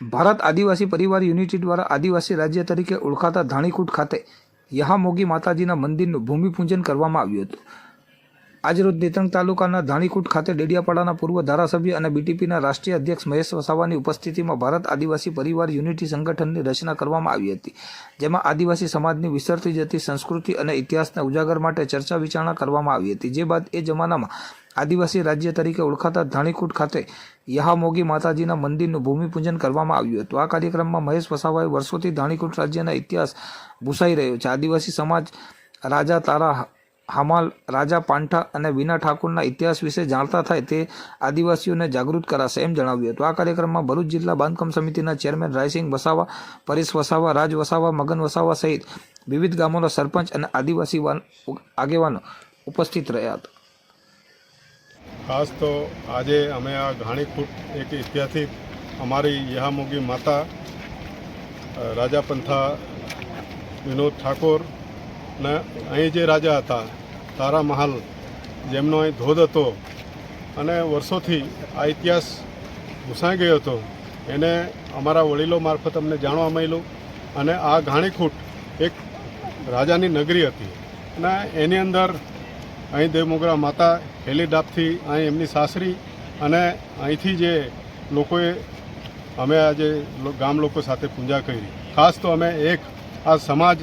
ભારત આદિવાસી પરિવાર યુનિટી દ્વારા આદિવાસી રાજ્ય તરીકે ઓળખાતા ધાણીકૂટ ખાતે યહામોગી માતાજીના મંદિરનું ભૂમિપૂજન કરવામાં આવ્યું હતું. આજરોજ નેત્રંગ તાલુકાના ધાણીકૂટ ખાતે ડેડિયાપાડાના પૂર્વ ધારાસભ્ય અને બીટીપીના રાષ્ટ્રીય અધ્યક્ષ મહેશ વસાવાની ઉપસ્થિતિમાં ભારત આદિવાસી પરિવાર યુનિટી સંગઠનની રચના કરવામાં આવી હતી, જેમાં આદિવાસી સમાજની વિસરતી જતી સંસ્કૃતિ અને ઇતિહાસને ઉજાગર માટે ચર્ચા વિચારણા કરવામાં આવી હતી. જે બાદ એ જમાનામાં આદિવાસી રાજ્ય તરીકે ઓળખાતા ધાણીકૂટ ખાતે યહામોગી માતાજીના મંદિરનું ભૂમિપૂજન કરવામાં આવ્યું હતું. આ કાર્યક્રમમાં મહેશ વસાવાએ વર્ષોથી ધાણીકૂટ રાજ્યના ઇતિહાસ ભૂસાઈ રહ્યો છે. આદિવાસી સમાજ રાજા તારા હમાલ, રાજા પાંઠા અને વિના ઠાકુરના ઇતિહાસ વિશે જાણતા થાય તે આદિવાસીઓને જાગૃત કરાશે એમ જણાવ્યું હતું. આ કાર્યક્રમમાં ભરૂચ જિલ્લા બાંધકામ સમિતિના ચેરમેન રાયસિંગ વસાવા, પરેશ વસાવા, રાજ વસાવા, મગન વસાવા સહિત વિવિધ ગામોના સરપંચ અને આદિવાસી આગેવાનો ઉપસ્થિત રહ્યા હતા. ખાસ તો આજે અમે આ ઘાણીખૂટ એક ઐતિહાસિક અમારી યહામોગી માતા રાજા પંથા વિનોદ ઠાકોર ને અહીં જે રાજા હતા, તારા મહાલ, જેમનો અહીં ધોધ હતો અને વર્ષોથી આ ઇતિહાસ ઘૂસાઈ ગયો હતો, એને અમારા વડીલો મારફત અમને જાણવા મળ્યું અને આ ઘાણીખૂટ એક રાજાની નગરી હતી. અને એની અંદર અહીં દેવમોગરા માતા હેલી ડાબથી અહીં એમની સાસરી અને અહીંથી જે લોકોએ અમે આજે ગામ લોકો સાથે પૂજા કરી. ખાસ તો અમે એક આ સમાજ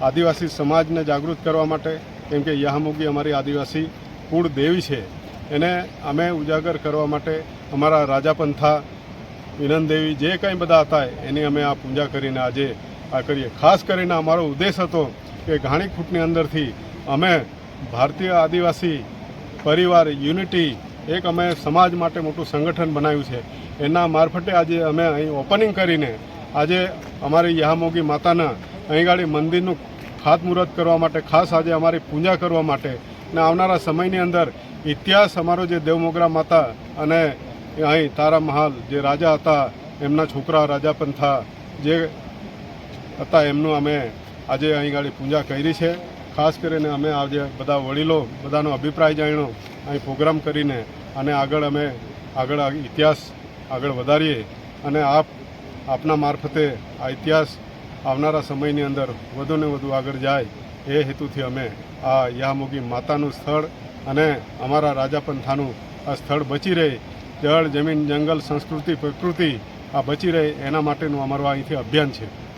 આદિવાસી સમાજને જાગૃત કરવા માટે, કેમ કે યહામુગી અમારી આદિવાસી કુળ દેવી છે, એને અમે ઉજાગર કરવા માટે અમારા રાજાપંથા, વિનંદેવી જે કંઈ બધા હતા, એની અમે આ પૂજા કરીને આજે આ કરીએ. ખાસ કરીને અમારો ઉદ્દેશ હતો કે ઘાણીખૂટની અંદરથી અમે ભારતીય આદિવાસી પરિવાર, યુનિટી, એક અમે સમાજ માટે મોટું સંગઠન બનાવ્યું છે. એના મારફતે આજે અમે અહીં ઓપનિંગ કરીને આજે અમારી યહામોગી માતાના અહીં ગાડી મંદિરનું ખાતમુહૂર્ત કરવા માટે, ખાસ આજે અમારી પૂજા કરવા માટે અને આવનારા સમયની અંદર ઇતિહાસ અમારો જે દેવમોગરા માતા અને અહીં તારા મહાલ જે રાજા હતા, એમના છોકરા રાજા પંથા જે હતા એમનું અમે આજે અહીં ગાડી પૂજા કરી છે. ખાસ કરીને અમે આજે બધા વડીલો બધાનો અભિપ્રાય જાણ્યો, અહીં પ્રોગ્રામ કરીને અને આગળ અમે આગળ ઇતિહાસ આગળ વધારીએ અને આપ, આપના મારફતે આ ઇતિહાસ આવનારા સમયની અંદર વધુને વધુ આગળ જાય એ હેતુથી અમે આ યામોગી માતાનું સ્થળ અને અમારા રાજાપંથાનું આ સ્થળ બચી રહે. જળ, જમીન, જંગલ, સંસ્કૃતિ, પ્રકૃતિ આ બચી રહે એના માટેનું અમારું અહીંથી અભિયાન છે.